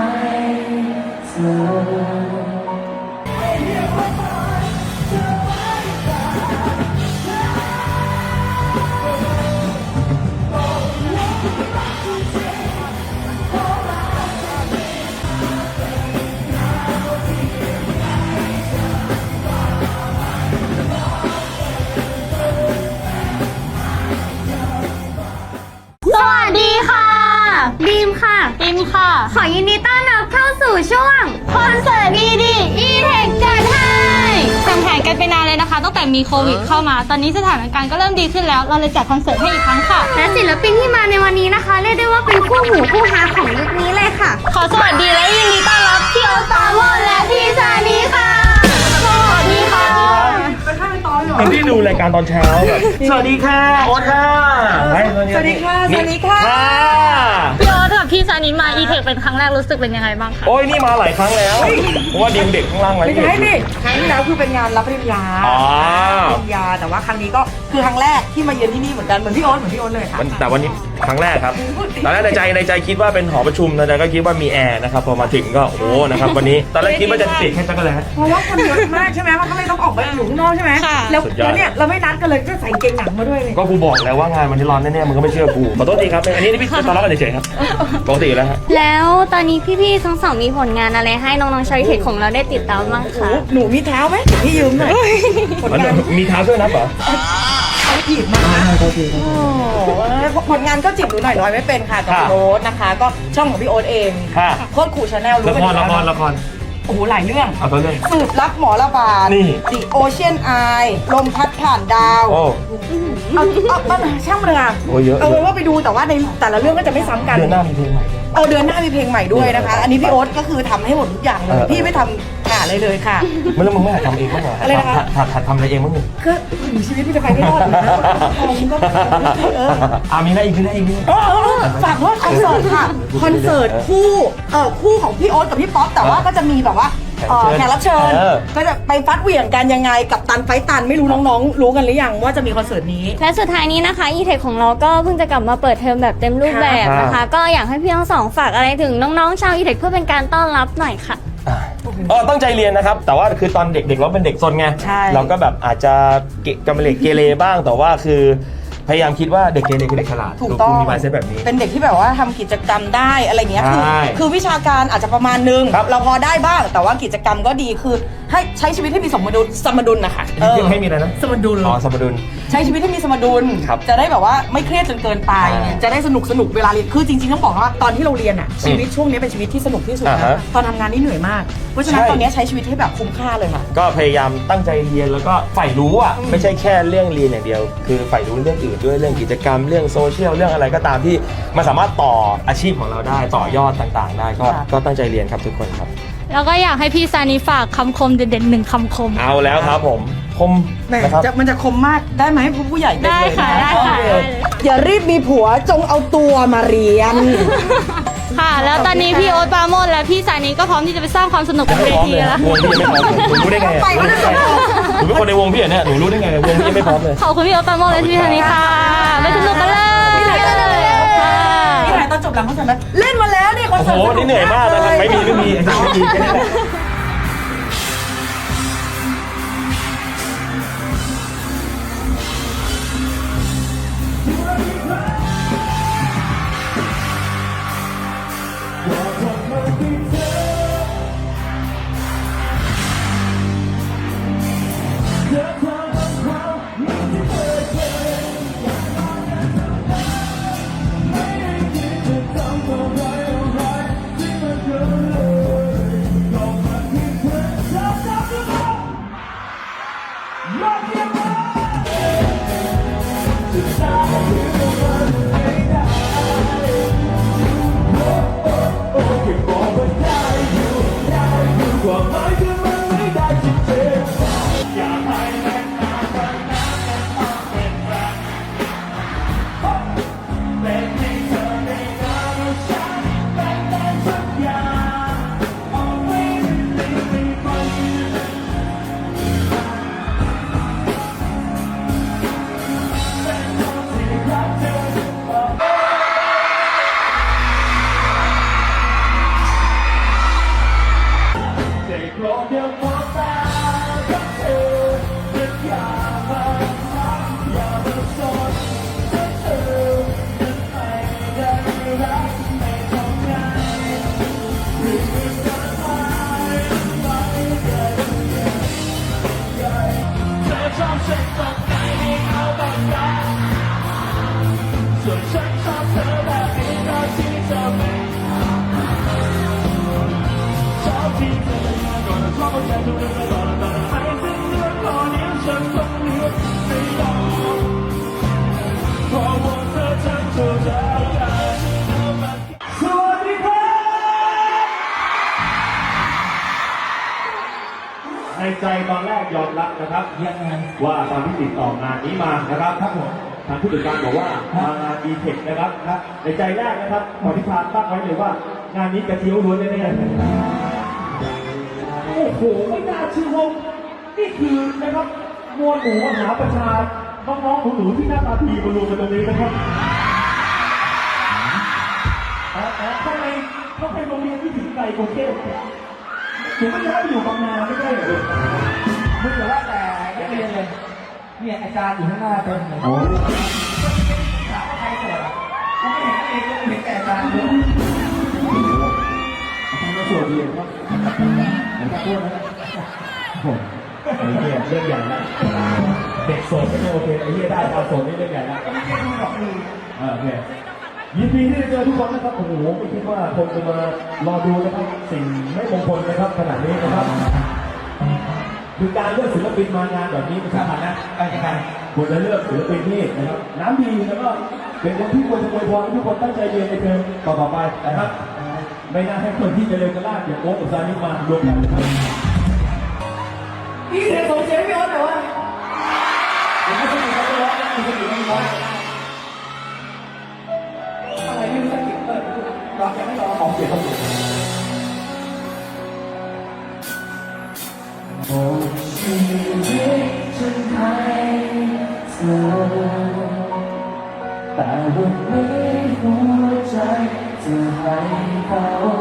ให้เธอ ค่ะอิมค่ะ ขอยินดีต้อนรับเข้าสู่ช่วงคอนเสิร์ตดีดีอีเทคจัดให้ทำแผนกันไปนานเลยนะคะ ตั้งแต่มีโควิดเข้ามา ตอนนี้สถานการณ์ก็เริ่มดีขึ้นแล้ว เราเลยจัดคอนเสิร์ตให้อีกครั้งค่ะ และศิลปินที่มาในวันนี้นะคะ เรียกได้ว่าเป็นคู่หูคู่ฮาของยุคนี้เลยค่ะ ขอสวัสดีและยินดีต้อนรับพี่โอตปราโมดและพี่ซานีค่ะสวัสดีค่ะ คนที่ดูรายการตอนเช้าแบบสวัสดีค่ะโอ๊ตค่ะสวัสดีค่ะ สวัสดีค่ะ พี่โอตกับพี่ซานีมาอีเทคเป็นครั้งแรกรู้สึกเป็นยังไงบ้างคะโอ้ยนี่มาหลายครั้งแล้วเพราะว่าเด็กเด็กข้างล่างไว้ไม่ใช่นี่ครั้งที่แล้วคือเป็นงานรับปริญญาอ๋อปริญญาแต่ว่าครั้งนี้ก็ คือครั้งแรกที่มาเยือนที่นี่เหมือนกันเหมือนพี่โอ๊ตเหมือนพี่โอ๊ตเลยค่ะ วันแต่วันนี้ครั้งแรกครับ ตอนแรกในใจในใจคิดว่าเป็นหอประชุมในใจก็คิดว่ามีแอร์นะครับพอมาถึงก็โอ้โหนะครับวันนี้ตอนแรกคิดว่าจะติดแค่จักรแลเพราะว่าคนเยอะมากใช่ไหมมันก็เลยต้องออกไปอยู่ข้างนอกใช่ไหมค่ะ แล้วสุดยอด แล้วเนี่ยเราไม่นัดกันเลยก็ใส่กางเกงหนังมาด้วยเลยก็กูบอกแล้วว่างานวันนี้ร้อนแน่ๆมึงก็ไม่เชื่อกูขอโทษทีครับอันนี้พี่ตอนรับกันเฉยๆครับปกติอยู่แล้วฮะแล้วตอนนี้พี่ๆทั้งสองมีผลงานอะไรให้น้องๆชาวอีเทคของเราได้ติดตามบ้างโอ้คะ หนูมีเท้าไหมเดี๋ยวพี่ยืมหน่อยผลงานมีเท้าช่วยนับเหรอเขา จีบมาโอ้โหผลงานก็จีบหนูหน่อยร้อยไม่เป็นค่ะกับพี่โอ๊ตนะคะ ก็ช่องของพี่โอ๊ตเองค่ะ โคตรขู่ชาแนลรู้ละกันคอรยู่ละแล้วครนะละคร โอ้โหหลายเรื่อง เอาตัวเรื่อง สืบรับหมอระบาดนี่ The Ocean Eye ลมพัดผ่านดาวโอ้ เอาเอาเอาช่างมันเลยอะโอ้เยอะ เอาเป็นว่าไปดูแต่ว่าในแต่ละเรื่องก็จะไม่ซ้ำกัน เดือนหน้ามีเพลงใหม่ เออเดือนหน้ามีเพลงใหม่ด้วยนะคะ อันนี้พี่โอ๊ตก็คือทำให้หมดทุกอย่างเลเอยอ พี่ไม่ทำหาอะไรเลยค่ะ ไม่แล้วมึงไม่หัดทำเองบ้างเหรออะไรนะคะ หัดหัดหัดทำอะไรเองบ้างดิคือชีวิตพี่จะไปไม่รอดอยู่นะทองก็เออ อ่ามีอะไรอีกมีอะไรอีกมีอะไรเออเออเออฝากด้วยคอนเสิร์ตค่ะ คอนเสิร์ตคู่เออคู่ของพี่โอ๊ตกับพี่ป๊อปแต่ว่าก็จะมีแบบว่า เอ่อแขกรับเชิญเออ ก็จะไปฟัดเหวี่ยงกันยังไงกับตันไฟตันไม่รู้น้องๆ รู้กันหรือยังว่าจะมีคอนเสิร์ตนี้ และสุดท้ายนี้นะคะอีเทคของเราก็เพิ่งจะกลับมาเปิดเทอมแบบเต็มรูปแบบนะครัคะ บ ก็อยากให้พี่ทั้งสองฝากอะไรถึงน้องๆ ชาวอีเทคเพื่อเป็นการต้อนรับหน่อยค่ะ อะเออตั้งใจเรียนนะครับ แต่ว่าคือตอนเด็กๆเราเป็นเด็กซนไงใช่ เราก็แบบอาจจะเกะกำเริเกเรบ้างแต่ว่าคือ พยายามคิดว่าเด็กเกเรคือเด็กฉลาดถูกต้องมีมายเซ็ตแบบนี้ เป็นเด็กที่แบบว่าทำกิจกรรมได้อะไรเงี้ยคือใช่คือวิชาการอาจจะประมาณนึง ครับ เราพอได้บ้าง แต่ว่ากิจกรรมก็ดีคือให้ใช้ชีวิตให้มีสมดุลสมดุลนะคะเออให้มีอะไรนะสมดุล อ๋อสมดุล ใช้ชีวิตให้มีสมดุล ครับจะได้แบบว่าไม่เครียดจนเกินไป อ่าจะได้สนุกสนุกเวลาเรียนคือจริงๆต้องบอกว่าตอนที่เราเรียนอะชีวิตช่วงนี้เป็นชีวิตที่สนุกที่สุดอ่านะฮะตอนทำงานนี่เหนื่อยมากเพราะฉะนั้นใช่ ตอนนี้ใช้ชีวิตให้แบบคุ้มค่าเลยค่ะ ก็พยายามตั้งใจเรียนแล้วก็ใฝ่รู้อะไม่ใช่แค่เรื่องเรียนอย่างเดียว คือใฝ่รู้เรื่องอื่นด้วยเรื่องกิจกรรมเรื่องโซเชียลเรื่องอะไรก็ตามที่มันสามารถต่ออาชีพของเราได้ต่อยอดต่างๆ ได้ก็ครับก็ตั้งใจเรียนครับทุกคนครับ แล้วก็อยากให้พี่ซานีฝากคำคมเด็ดๆหนึ่งคำคม เอาแล้วครับผมคมแหมนะครับ จะมันจะคมมากได้ไหมผู้ผู้ใหญ่เนได้เลยค่ะนได้ค่ะโอเได้เลยอย่ารีบมีผัวจงเอาตัวมาเรียน ค่ะ แล้วตอนนี้พี่โอ๊ตปราโมดและพี่ซานีก็พร้อมที่จะไปสร้างความสนุกบนเวทีแล้ว วงพี่ยังไม่พร้อมเลยหนูรู้ได้ไงอะไปก็ได้ หนูเป็นคนในวงพี่เหรอเนี่ยหนูรู้ได้ไงวงพี่ยังไม่พร้อมเลย ขอบคุณพี่โอ๊ตปราโมดและพี่ซานีค่ะไปสนุกกันเลยพี่ไหนกันเลยค่ะนี่ไหนตอนจบหลังคอนเสิร์ตนั้นเล่นมาแล้วนี่คอนโอ้โหเสิร์ตนี่เหนื่อยมากนะครับ ไม่มีไม่มีไอ้สัตว์ไม่มีแค่นี้แหละ ในใจตอนแรกยอมรับนะครับยังไงว่าตอนที่ติดต่องานนี้มานะครับครับผมทางผู้จัดการบอกว่ามางานดีเทคนะครับ ในใจแรกนะครับตอที่พานตั้งไว้เลยว่า งานนี้กระเทียวล้วนแน่ๆ โอ้โหไม่น่าเชื่อว่านี่คือนะครับมวลหมู่มหาประชาน้องๆหนูๆที่หน้าตาดีมารวมกันตรงนี้นะครับอ๋ออ๋อทำไมทำไมโรงเรียนที่ถึงไกลกรุงเทพหนูไม่ย้ายไปอยู่บางนาไม่ได้เหรอมึงอย่าว่าแต่นักเรียนเลยเนี่ยอาจารย์อยู่ข้างหน้าเต็มเลยโอ้ถามว่าใครสวยกูไม่เห็นเองกูเห็นแต่อาจารย์เลยทำมาสวดเรียนครับผ มขอโทษนะผมไอ้เหี้ยเรื่องใหญ่ละเด็กโสดก็ไม่โอเคไอ้เหี้ยได้ตาโสดนี่เรื่องใหญ่ละอ่าโอเคยินดีที่ได้เจอทุกคนนะครับ โอ้โหไม่คิดว่าคนจะมารอดูนะครับ สิ่งไม่มงคลนะครับขนาดนี้นะครับคือการเลือกศิลปินมางานแบบนี้เป็นสำคัญนะไปกันควรจะเลือกศิลปินที่นะครับน้ำดีแล้วก็เป็นคนที่ควรจะอวยพรให้ทุกคนตั้งใจเรียนในเทอมต่อไปนะครับ ไม่น่าให้คนที่เจริญกระลาดอย่างโอ๊คกับซานิมารวมกันนะครับพี่เสียงส่งเสียงพี่โอ๊ตหน่อยว่าผมไม่ใช่มีเขาร้องนะมีคนอื่นไม่ร้องอะไรไม่รู้สักกี่เปิดร้องยังไม่ร้องออกเสียงเขาอยู่ จะให้เขา